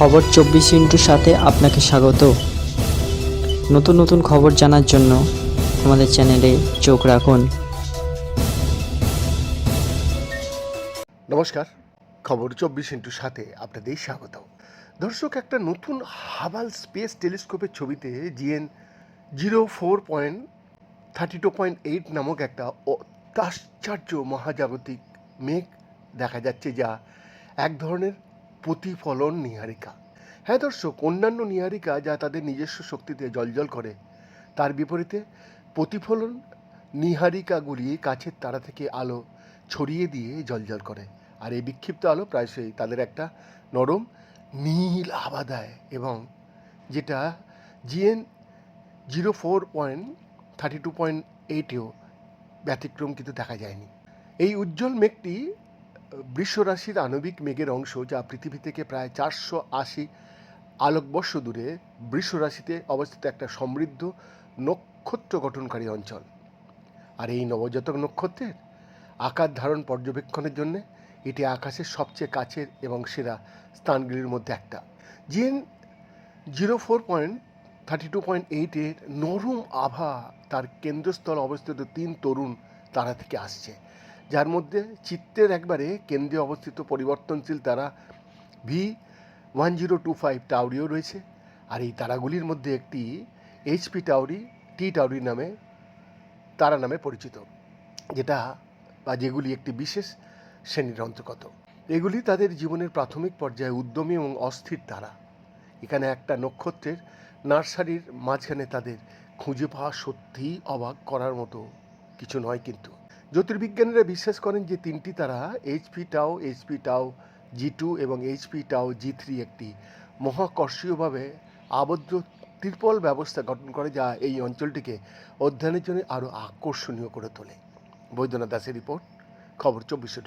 খবর চব্বিশ ইন্টুর সাথে আপনাকে স্বাগত। নতুন নতুন খবর জানার জন্য আমাদের চ্যানেলে চোখ রাখুন। নমস্কার, খবর চব্বিশ ইন্টুর সাথে আপনাদের স্বাগত। দর্শক, একটা নতুন হাবাল স্পেস টেলিস্কোপের ছবিতে GN zero four point thirty two point eight নামক একটা অত্যাশ্চর্য মহাজাগতিক মেঘ দেখা যাচ্ছে, যা এক ধরনের প্রতিফলন নীহারিকা। হ্যাঁ দর্শক, অন্যান্য নীহারিকা যা তাদের নিজস্ব শক্তিতে জলজল করে, তার বিপরীতে প্রতিফলন নীহারিকাগুলি কাছের তারা থেকে আলো ছড়িয়ে দিয়ে জলজল করে। আর এই বিক্ষিপ্ত আলো প্রায়শই তাদের একটা নরম, নীল আভা দেয় এবং যেটা GN zero four point thirty two point এইটেও ব্যতিক্রম কিন্তু দেখা যায়নি। এই উজ্জ্বল মেঘটি বৃষ রাশির আণবিক মেঘের অংশ যা পৃথিবী থেকে প্রায় চারশো আশি আলোকবর্ষ দূরে বৃষ রাশিতে অবস্থিত একটা সমৃদ্ধ নক্ষত্র গঠনকারী অঞ্চল। আর এই নবজাতক নক্ষত্রের আকার ধারণ পর্যবেক্ষণের জন্য এটি আকাশের সবচেয়ে কাছের এবং সেরা স্থানগুলির মধ্যে একটা। GN zero four point thirty two point এইটের নরম আভা তার কেন্দ্রস্থল অবস্থিত তিন তরুণ তারা থেকে আসছে। যার মধ্যে চিত্তের একবারে কেন্দ্রে অবস্থিত পরিবর্তনশীল তারা V one zero two five টাউরিও রয়েছে। আর এই তারাগুলির মধ্যে একটি এইচপি টাউরি টি টাউরি নামে, তারা নামে পরিচিত, যেটা বা যেগুলি একটি বিশেষ শ্রেণির অন্তর্গত। এগুলি তাদের জীবনের প্রাথমিক পর্যায়ে উদ্যমী এবং অস্থির তারা। এখানে একটা নক্ষত্রের নার্সারির মাঝখানে তাদের খুঁজে পাওয়া সত্যিই অবাক করার মতো কিছু নয় কিন্তু। জ্যোতির্বিজ্ঞানীরা বিশ্বাস করেন যে তিনটি তারা এইচপি টাও এইচপি টাও জি টু এবং এইচপি টাও জি থ্রি একটি মহাকর্ষীয়ভাবে আবদ্ধ ত্রিপল ব্যবস্থা গঠন করে যা এই অঞ্চলটিকে অধ্যয়নের জন্য আরও আকর্ষণীয় করে তোলে। বৈদ্যনাথ দাসের রিপোর্ট, খবর চব্বিশে